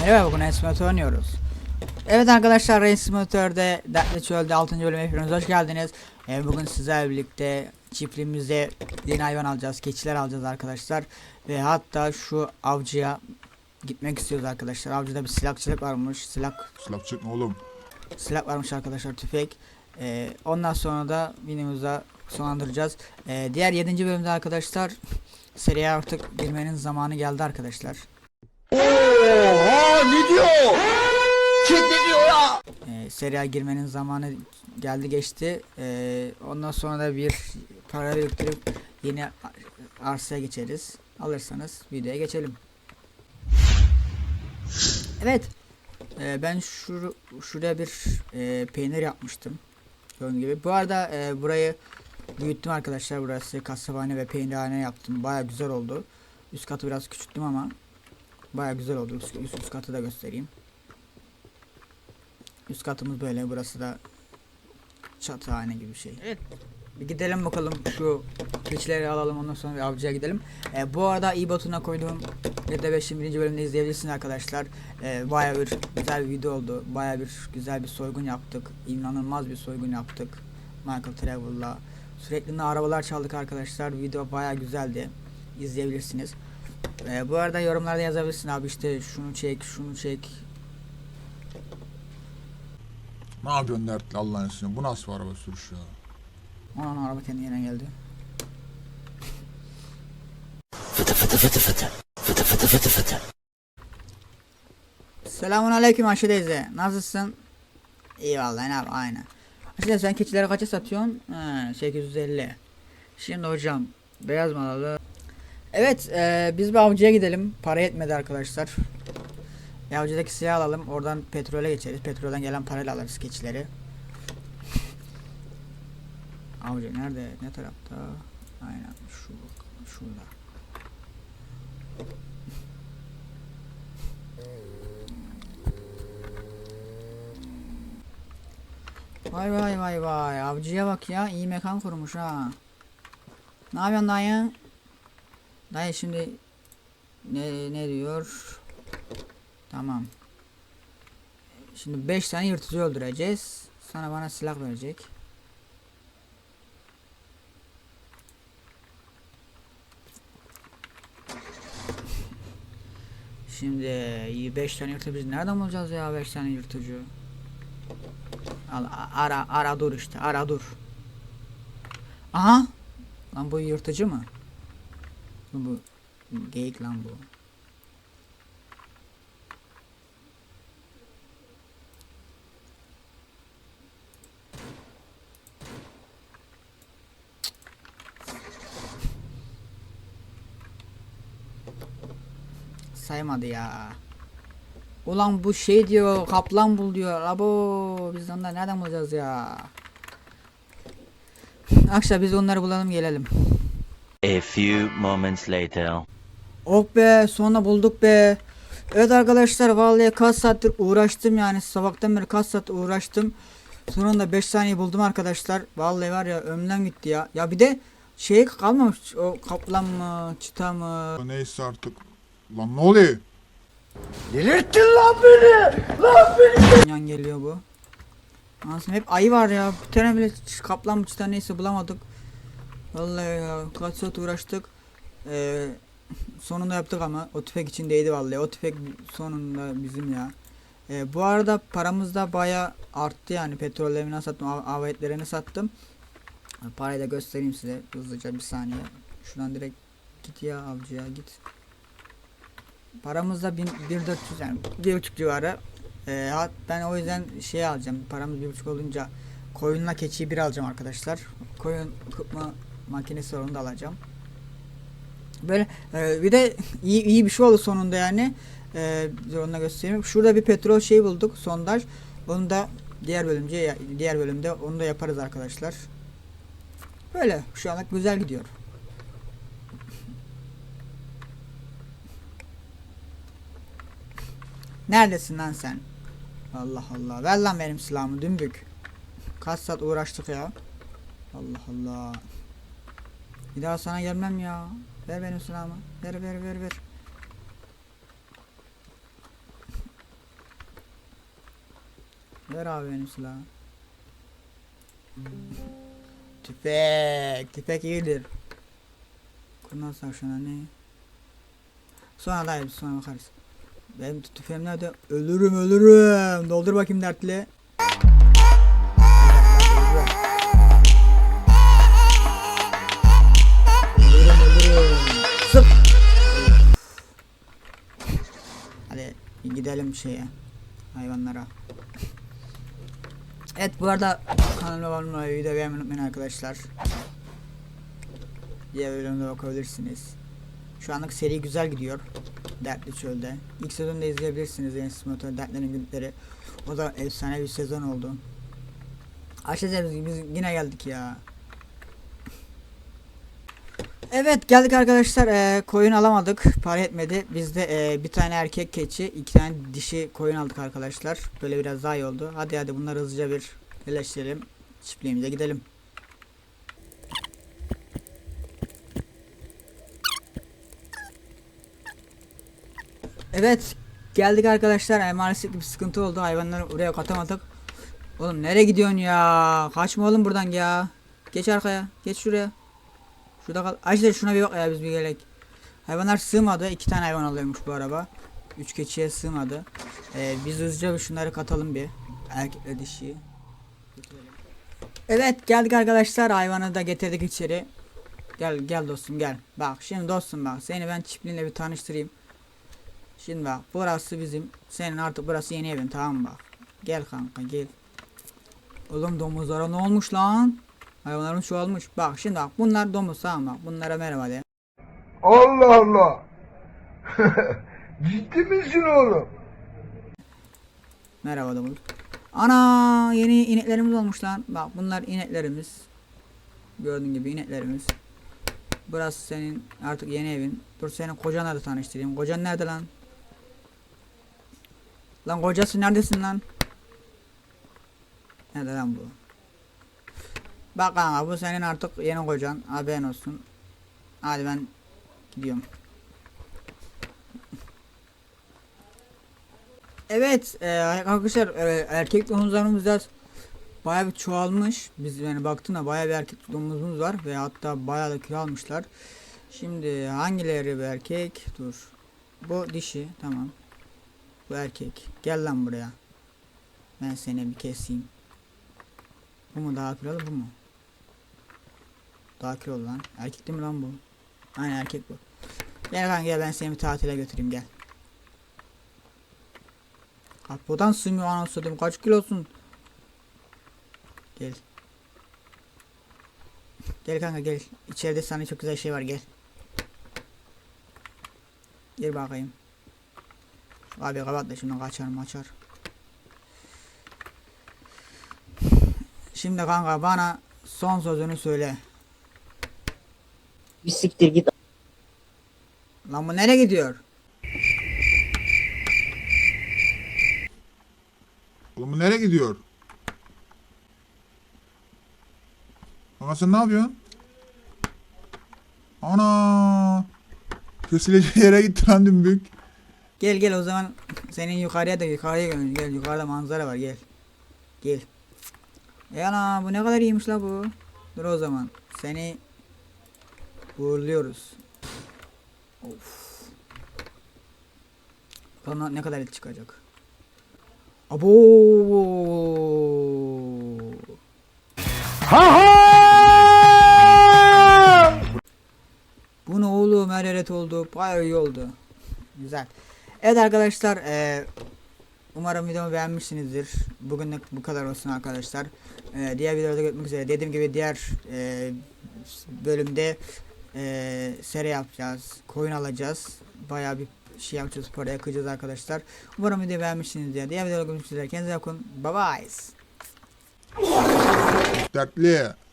Merhaba bugün Esmet oynuyoruz. Evet arkadaşlar Rain Simulator'da Dertli Çöl'de 6. bölüme hepiniz hoş geldiniz. Ee, bugün sizlerle birlikte çiftliğimizde yeni hayvan alacağız, keçiler alacağız arkadaşlar. Ve hatta şu avcıya gitmek istiyoruz arkadaşlar. Avcıda bir silahçılık varmış, silah Silah çıkma oğlum. silah varmış arkadaşlar tüfek. Ee, ondan sonra da videomuza sonlandıracağız. Ee, diğer 7. bölümde arkadaşlar seriye artık girmenin zamanı geldi arkadaşlar. Oha ne diyor? Kim diyor ya? e, seriye girmenin zamanı geldi geçti. E, ondan sonra da bir para biriktirip yeni a- arsaya geçeriz. Alırsanız videoya geçelim. Evet. E, ben şur şuraya bir e, peynir yapmıştım. Gördüğünüz gibi. Bu arada e, burayı büyüttüm arkadaşlar. Burası kasabane ve peynirhane yaptım. Baya güzel oldu. Üst katı biraz küçülttüm ama baya güzel oldu. Üst, üst, üst katı da göstereyim. Üst katımız böyle. Burası da çatıhane gibi bir şey. Evet. Bir gidelim bakalım şu keçileri alalım ondan sonra bir avcıya gidelim. Ee, bu arada i botuna koyduğum Red Dead 5'in birinci bölümünde izleyebilirsiniz arkadaşlar. Ee, Baya bir güzel bir video oldu. Baya bir güzel bir soygun yaptık. İnanılmaz bir soygun yaptık. Michael Travel'la. Sürekli arabalar çaldık arkadaşlar. Video baya güzeldi. İzleyebilirsiniz. Ee, bu arada yorumlarda yazabilirsin abi işte şunu çek, şunu çek, Ne yapıyorsun dertli Allah'ın izniyle? Bu nasıl bir araba sürüşü ya? Anan araba kendi yerine geldi. Fıtı fıtı fıtı fıtı. Fıtı fıtı fıtı fıtı. Selamun aleyküm Ayşe teyze. Nasılsın? İyi vallahi ne yap aynı. Ayşe teyze sen keçileri kaça satıyorsun? He, 850. Şimdi hocam beyaz malalı. Evet e, biz bir avcıya gidelim. Para yetmedi arkadaşlar. Bir avcıdaki silahı alalım. Oradan petrole geçeriz. Petrolden gelen parayla alırız keçileri. Avcı nerede? Ne tarafta? Aynen şu şurada. Vay vay vay vay avcıya bak ya iyi mekan kurmuş ha. Ne yapıyorsun dayı? Dayı şimdi ne ne diyor? Tamam. Şimdi 5 tane yırtıcı öldüreceğiz. Sana bana silah verecek. Şimdi 5 tane yırtıcı biz nereden bulacağız ya 5 tane yırtıcı? Al ara ara dur işte ara dur. Aha. Lan bu yırtıcı mı? Bu, bu geyik lan bu. Saymadı ya. Ulan bu şey diyor kaplan bul diyor. Abo biz onları nereden bulacağız ya? Akşam biz onları bulalım gelelim. A few moments later. Oh be sonra bulduk be. Evet arkadaşlar vallahi kaç saattir uğraştım yani sabahtan beri kaç saat uğraştım. Sonunda 5 saniye buldum arkadaşlar. Vallahi var ya ömrüm gitti ya. Ya bir de şey kalmamış o kaplan mı çita mı? Neyse artık. Lan ne oluyor? Delirttin lan beni. Lan beni. Yan geliyor bu. Anasını hep ayı var ya. Bir tane bile kaplan mı çita neyse bulamadık. Vallahi ya kaç saat uğraştık. Ee, sonunda yaptık ama o tüfek içindeydi vallahi. O tüfek sonunda bizim ya. Ee, bu arada paramız da baya arttı yani petrollerini sattım, av, av etlerini sattım. Parayı da göstereyim size hızlıca bir saniye. Şuradan direkt git ya avcıya git. Paramız da 1400 yani bir buçuk civarı. Ee, ben o yüzden şey alacağım. Paramız bir buçuk olunca koyunla keçiyi bir alacağım arkadaşlar. Koyun kırpma makinesi var onu da alacağım. Böyle e, bir de iyi, iyi bir şey oldu sonunda yani. E, dur onu da göstereyim. Şurada bir petrol şeyi bulduk sondaj. Onu da diğer bölümce diğer bölümde onu da yaparız arkadaşlar. Böyle şu anlık güzel gidiyor. Neredesin lan sen? Allah Allah. Ver lan benim silahımı dümbük. Kaç saat uğraştık ya. Allah Allah. Bir daha sana gelmem ya. Ver benim silahımı. Ver ver ver ver. Ver abi benim silahı. tüfek. Tüfek iyidir. Bundan şuna ne? Sonra da sonra bakarız. Benim tüfeğim nerede? Ölürüm ölürüm. Doldur bakayım dertli. Hadi gidelim şeye. Hayvanlara. Evet bu arada kanalıma abone olmayı, video beğenmeyi unutmayın arkadaşlar. Diğer bölümde bakabilirsiniz. Şu anlık seri güzel gidiyor. Dertli Çöl'de. İlk sezonu da izleyebilirsiniz. Enes Simulator Dertlerin Günleri. O da efsane bir sezon oldu. Açacağız biz yine geldik ya. Evet geldik arkadaşlar. Ee, koyun alamadık. Para etmedi. Biz de ee, bir tane erkek keçi, iki tane dişi koyun aldık arkadaşlar. Böyle biraz daha iyi oldu. Hadi hadi bunları hızlıca bir birleştirelim. Çiftliğimize gidelim. Evet geldik arkadaşlar. Ee, maalesef bir sıkıntı oldu. Hayvanları oraya katamadık. Oğlum nereye gidiyorsun ya? Kaçma oğlum buradan ya. Geç arkaya. Geç şuraya. Şurada kal. Ayşe şuna bir bak ya biz bir gerek. Hayvanlar sığmadı. İki tane hayvan alıyormuş bu araba. Üç keçiye sığmadı. Ee, biz hızlıca bir şunları katalım bir. Erkekle dişi. Evet geldik arkadaşlar. Hayvanı da getirdik içeri. Gel gel dostum gel. Bak şimdi dostum bak seni ben çiftliğinle bir tanıştırayım. Şimdi bak burası bizim. Senin artık burası yeni evin tamam mı bak. Gel kanka gel. Oğlum domuzlara ne olmuş lan? Hayvanların çoğalmış. Bak şimdi bak bunlar domuz tamam bak. Bunlara merhaba de. Allah Allah. Ciddi misin oğlum? Merhaba domuz. Ana yeni ineklerimiz olmuş lan. Bak bunlar ineklerimiz. Gördüğün gibi ineklerimiz. Burası senin artık yeni evin. Dur senin kocanla da tanıştırayım. Kocan nerede lan? Lan kocası neredesin lan? Nerede lan bu? Bak kanka bu senin artık yeni kocan. Haberin olsun. Hadi ben gidiyorum. Evet e, arkadaşlar e, erkek domuzlarımız biraz bayağı bir çoğalmış. Biz yani baktığında bayağı bir erkek domuzumuz var ve hatta bayağı da kilo almışlar. Şimdi hangileri bir erkek? Dur. Bu dişi tamam. Bu erkek. Gel lan buraya. Ben seni bir keseyim. Bu mu daha kilolu bu mu? Daha kilolu lan. Erkek değil mi lan bu? Aynen erkek bu. Gel kanka gel ben seni bir tatile götüreyim gel. Kapıdan sığmıyor anasını. Kaç kilosun? Gel. Gel kanka gel. İçeride sana çok güzel şey var gel. Gel bakayım. Abi kapat da şimdi kaçar maçar. Şimdi kanka bana son sözünü söyle. Bir siktir git. Lan bu nereye gidiyor? Oğlum bu nereye gidiyor? Ama sen ne yapıyorsun? Ana! Kesileceği yere gitti lan dümbük. Gel gel o zaman senin yukarıya da yukarıya gel. Gel yukarıda manzara var gel. Gel. E ana bu ne kadar iyiymiş la bu. Dur o zaman seni uğurluyoruz. Of. Bakalım ne kadar et çıkacak. Abo. Bu ne oğlum her eret oldu. Bayağı iyi oldu. Güzel. Evet arkadaşlar eee, umarım videomu beğenmişsinizdir. Bugünlük bu kadar olsun arkadaşlar. Eee, diğer videoda görüşmek üzere. Dediğim gibi diğer eee, bölümde eee seri yapacağız. Coin alacağız. Bayağı bir şey yapacağız. Para yakacağız arkadaşlar. Umarım videoyu beğenmişsinizdir. Diğer videoda görüşmek üzere. Kendinize bakın. Bye bye. Dertli.